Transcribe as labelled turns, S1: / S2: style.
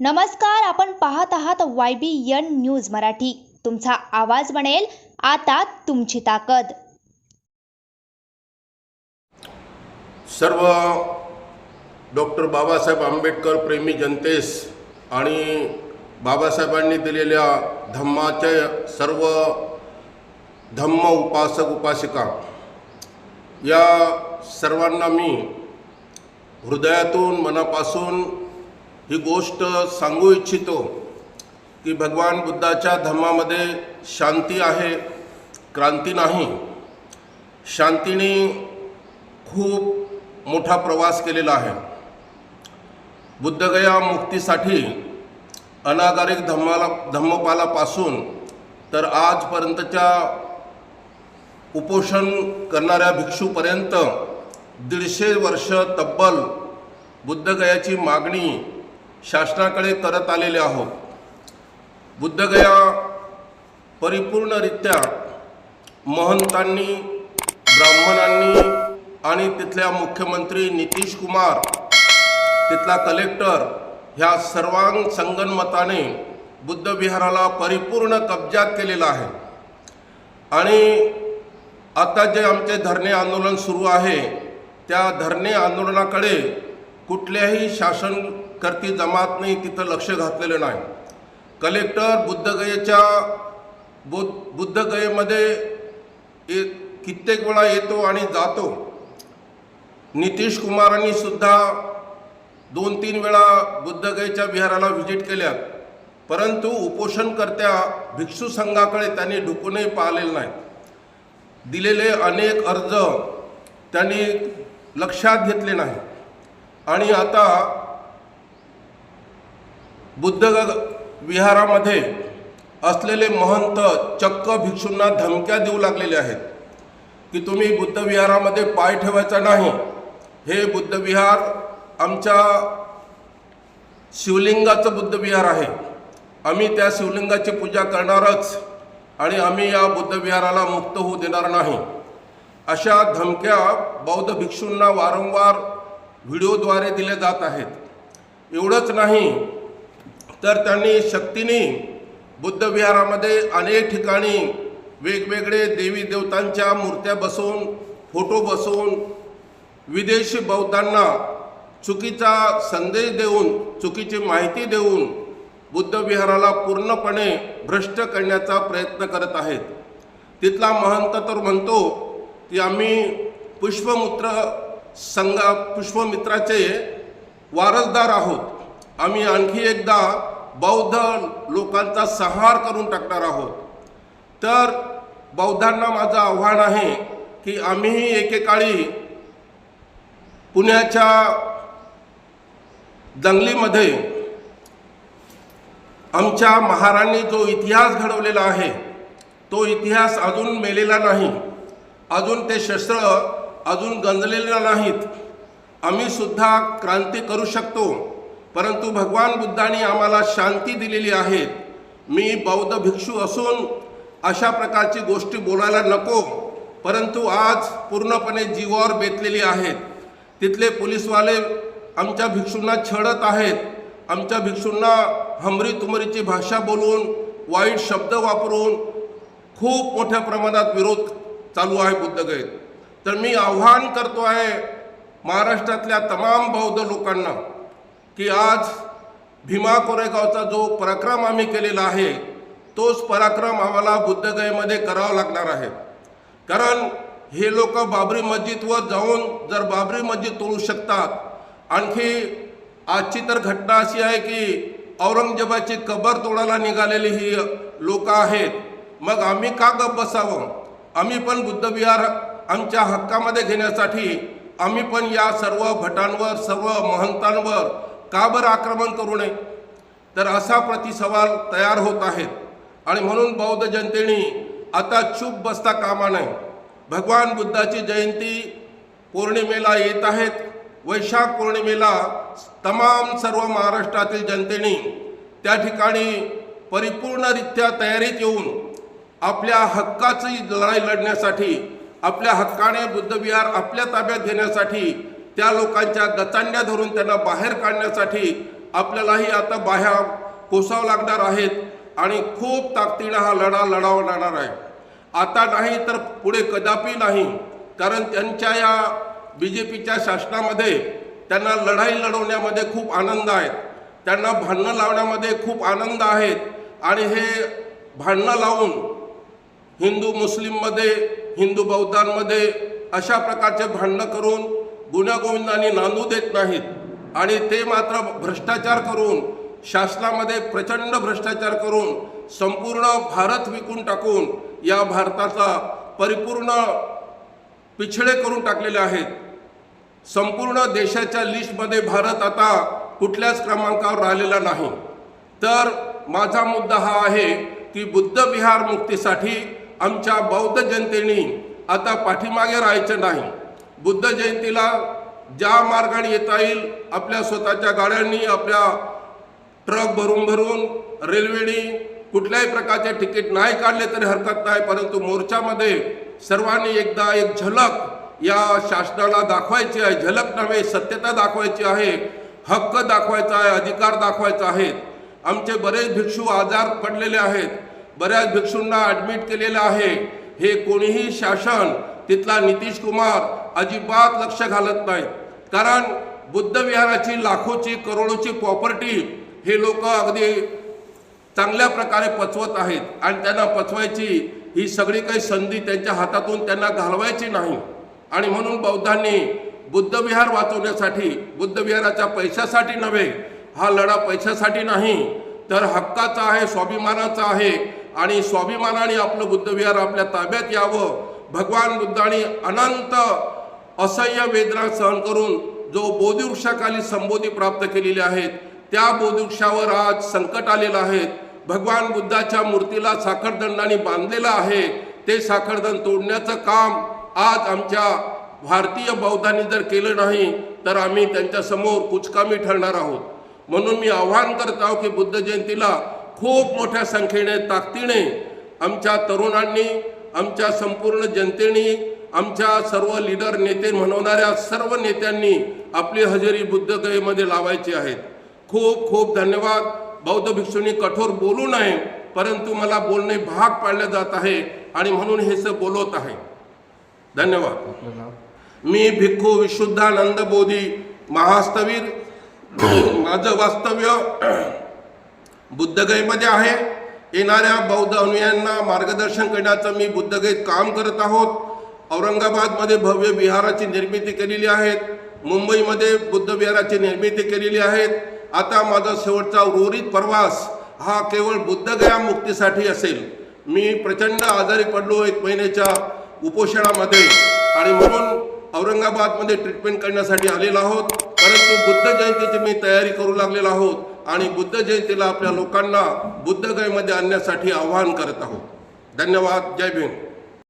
S1: नमस्कार आपण पाहत आहात Y B N news Marathi. तुमचा आवाज बनेल आता तुमची ताकद.
S2: सर्व डॉक्टर बाबासाहेब आंबेडकर प्रेमी जनतेस आणि बाबासाहेबांनी दिलेल्या धम्माच्या सर्व धम्म उपासक उपासिका या सर्वांना मी हृदयातून मनापासून ही गोष्ट सांगू इच्छितो की भगवान बुद्धाच्या धर्मामध्ये शांती आहे क्रांती नाही. शांतीने खूप मोठा प्रवास केलेला आहे. बुद्धगया मुक्तीसाठी अनागारिक धम्माला धम्मपालापासून तर आजपर्यंतच्या उपोषण करणाऱ्या भिक्षूपर्यंत दीडशे वर्ष तब्बल बुद्धगयाची मागणी शासनाकडे करत आलेले आहोत. बुद्धगया परिपूर्णरित्या महंतांनी ब्राह्मणांनी आणि तिथल्या मुख्यमंत्री नितीश कुमार तिथला कलेक्टर ह्या सर्वांग संगनमताने बुद्धविहाराला परिपूर्ण कब्जात केलेला आहे. आणि आता जे आमचे धरणे आंदोलन सुरू आहे त्या धरणे आंदोलनाकडे कुठल्याही शासन करती जमातने तिथं लक्ष घातलेलं नाही. कलेक्टर बुद्धगयेच्या बु बुद्धगयेमध्ये ये कित्येक वेळा येतो आणि जातो. नितीश कुमारांनी सुद्धा दोन तीन वेळा बुद्धगयेच्या विहाराला व्हिजिट केल्या परंतु उपोषणकर्त्या भिक्षू संघाकडे त्यांनी ढुकूनही पाहिलेलं नाही. दिलेले अनेक अर्ज त्यांनी लक्षात घेतले नाही. आणि आता बुद्ध विहारामध्ये असलेले महंत चक्क भिक्षूंना धमक्या देऊ लागलेले आहेत. की तुम्ही बुद्ध विहारामध्ये पाय ठेवायचा नाही. हे बुद्ध विहार आमच्या शिवलिंगाचं बुद्ध विहार आहे. आम्ही त्या शिवलिंगाची पूजा करणारच आणि आम्ही या बुद्ध विहाराला मुक्त होऊ देणार नाही. अशा धमक्या बौद्ध भिक्षूंना वारंवार व्हिडिओद्वारे दिल्या जात आहेत. एवढंच नाही तर त्यांनी शक्तीने बुद्धविहारामध्ये अनेक ठिकाणी वेगवेगळे देवी देवतांच्या मूर्त्या बसवून फोटो बसवून विदेशी बौद्धांना चुकीचा संदेश देऊन चुकीची माहिती देऊन बुद्धविहाराला पूर्णपणे भ्रष्ट करण्याचा प्रयत्न करत आहेत. तिथला महंत तर म्हणतो की आम्ही पुष्पमुत्र संघा पुष्पमित्राचे वारसदार आहोत. आम्ही आणखी एकदा बौद्ध लोकांचा संहार करून टाकणार आहोत. तर बौद्धांना माझं आव्हान आहे की आम्हीही एकेकाळी पुण्याच्या दंगलीमध्ये आमच्या महाराणी जो इतिहास घडवलेला आहे तो इतिहास अजून मेलेला नाही. अजून ते शस्त्र अजून गंजलेले नाहीत. आम्ही सुद्धा क्रांती करू शकतो. परंतु भगवान बुद्धांनी आम्हाला शांती दिलेली आहे. मी बौद्ध भिक्षू असून अशा प्रकारची गोष्टी बोलायला नको. परंतु आज पूर्णपणे जीवावर बेतलेली आहेत. तिथले पोलीसवाले आमच्या भिक्षूंना छळत आहेत. आमच्या भिक्षूंना हमरी तुमरीची भाषा बोलून वाईट शब्द वापरून खूप मोठ्या प्रमाणात विरोध चालू आहे बुद्धगयेत तर मी आव्हान करतो आहे महाराष्ट्रातल्या तमाम बौद्ध लोकांना की आज भीमा कोरेगावचा जो पराक्रम आम्ही केलेला आहे तोच पराक्रम आम्हाला बुद्धगयेमध्ये करावा लागणार आहे. कारण हे लोक बाबरी मस्जिदवर जाऊन जर बाबरी मस्जिद तोडू शकतात आणखी आजची तर घटना अशी आहे की औरंगजेबाची कबर तोडायला निघालेली ही लोक आहेत. मग आम्ही का गप बसावं? आम्ही पण बुद्धविहार आमच्या हक्कामध्ये घेण्यासाठी आम्ही पण या सर्व भटांवर सर्व महंतांवर का बरं आक्रमण करू नये? तर असा प्रतिसवाल तयार होत आहेत. आणि म्हणून बौद्ध जनतेने आता चूप बसता कामा नये. भगवान बुद्धाची जयंती पौर्णिमेला येत आहेत. वैशाख पौर्णिमेला तमाम सर्व महाराष्ट्रातील जनतेने त्या ठिकाणी परिपूर्णरित्या तयारीत येऊन आपल्या हक्काची लढाई लढण्यासाठी आपल्या हक्काने बुद्धविहार आपल्या ताब्यात घेण्यासाठी त्या लोकांच्या गचांड्या धरून त्यांना बाहेर काढण्यासाठी आपल्यालाही आता बाह्या कोसावं लागणार आहेत आणि खूप ताकदीनं हा लढा लढावा लागणार आहे. आता नाही तर पुढे कदापि नाही कारण त्यांच्या या बी जे पीच्या शासनामध्ये त्यांना लढाई लढवण्यामध्ये खूप आनंद आहेत त्यांना भांडणं लावण्यामध्ये खूप आनंद आहेत आणि हे भांडणं लावून हिंदू मुस्लिममध्ये हिंदू बौद्धांमध्ये अशा प्रकारचे भांडणं करून गुण्यागोविंदांनी नांदू देत नाहीत. आणि ते मात्र भ्रष्टाचार करून शासनामध्ये प्रचंड भ्रष्टाचार करून संपूर्ण भारत विकून टाकून या भारताचा परिपूर्ण पिछडे करून टाकलेले आहेत. संपूर्ण देशाच्या लिस्टमध्ये भारत आता कुठल्याच क्रमांकावर राहिलेला नाही. तर माझा मुद्दा हा आहे की बुद्ध विहार मुक्तीसाठी आमच्या बौद्ध जनतेने आता पाठीमागे राहायचं नाही. बुद्ध जयंतीला ज्या मार्गाने येता येईल आपल्या स्वतःच्या गाड्यांनी आपल्या ट्रक भरून भरून रेल्वेने कुठल्याही प्रकारचे तिकीट नाही काढले तरी हरकत नाही परंतु मोर्चामध्ये सर्वांनी एकदा एक झलक या शासनाला दाखवायची आहे. झलक नव्हे सत्यता दाखवायची आहे हक्क दाखवायचा आहे अधिकार दाखवायचा आहे. आमचे बरेच भिक्षू आजार पडलेले आहेत. बऱ्याच भिक्षूंना ॲडमिट केलेलं आहे. हे कोणीही शासन तिथला नितीश कुमार अजिबात लक्ष घालत नाहीत. कारण बुद्धविहाराची लाखोची करोडोची प्रॉपर्टी हे लोक अगदी चांगल्या प्रकारे पचवत आहेत. आणि त्यांना पचवायची ही सगळी काही संधी त्यांच्या हातातून त्यांना घालवायची नाही. आणि म्हणून बौद्धांनी बुद्धविहार वाचवण्यासाठी बुद्धविहाराच्या पैशासाठी नव्हे हा लढा पैशासाठी नाही तर हक्काचा आहे स्वाभिमानाचा आहे. आणि स्वाभिमानाने आपलं बुद्धविहार आपल्या ताब्यात यावं भगवान बुद्धाने अनंत असह्य वेदना सहन करून जो बोधिवृक्षाखाली संबोधी प्राप्त केलेले आहेत त्या बोधिवृक्षावर आज संकट आलेलं आहे. भगवान बुद्धाच्या मूर्तीला साखरदंडाने बांधलेलं आहे. ते साखरदंड तोडण्याचं काम आज आमच्या भारतीय बौद्धांनी जर केलं नाही तर आम्ही त्यांच्यासमोर कुचकामी ठरणार आहोत. म्हणून मी आव्हान करत आहो की बुद्ध जयंतीला खूप मोठ्या संख्येने ताकदीने आमच्या तरुणांनी आमच्या संपूर्ण जनतेने आमच्या सर्व लीडर नेते म्हणवणाऱ्या सर्व नेत्यांनी आपली हजेरी बुद्धगयेमध्ये लावायची आहेत. खूप खूप धन्यवाद. बौद्ध भिक्षूंनी कठोर बोलू नये परंतु मला बोलणे भाग पाडले जात आहे आणि म्हणून हे सर बोलवत आहे. धन्यवाद. मी भिक्खू विशुद्धानंद बोधी महास्तवीर. माझं वास्तव्य बुद्धगयेमध्ये आहे. येणाऱ्या बौद्ध अनुयायांना मार्गदर्शन करण्याचं मी बुद्धगेत काम करत आहोत. औरंगाबादमध्ये भव्य विहाराची निर्मिती केलेली आहेत. मुंबईमध्ये बुद्ध विहाराची निर्मिती केलेली आहे आता माझा शेवटचा उर्वरित प्रवास हा केवळ बुद्धगया मुक्तीसाठी असेल. मी प्रचंड आजारी पडलो एक महिन्याच्या उपोषणामध्ये आणि म्हणून औरंगाबादमध्ये ट्रीटमेंट करण्यासाठी आलेलो आहोत. परंतु बुद्ध जयंतीची मी तयारी करू लागलेलो आहोत. आणि बुद्ध जयंतीला आपल्या लोकांना बुद्धगयमध्ये आणण्यासाठी आवाहन करत आहोत. धन्यवाद. जय भीम.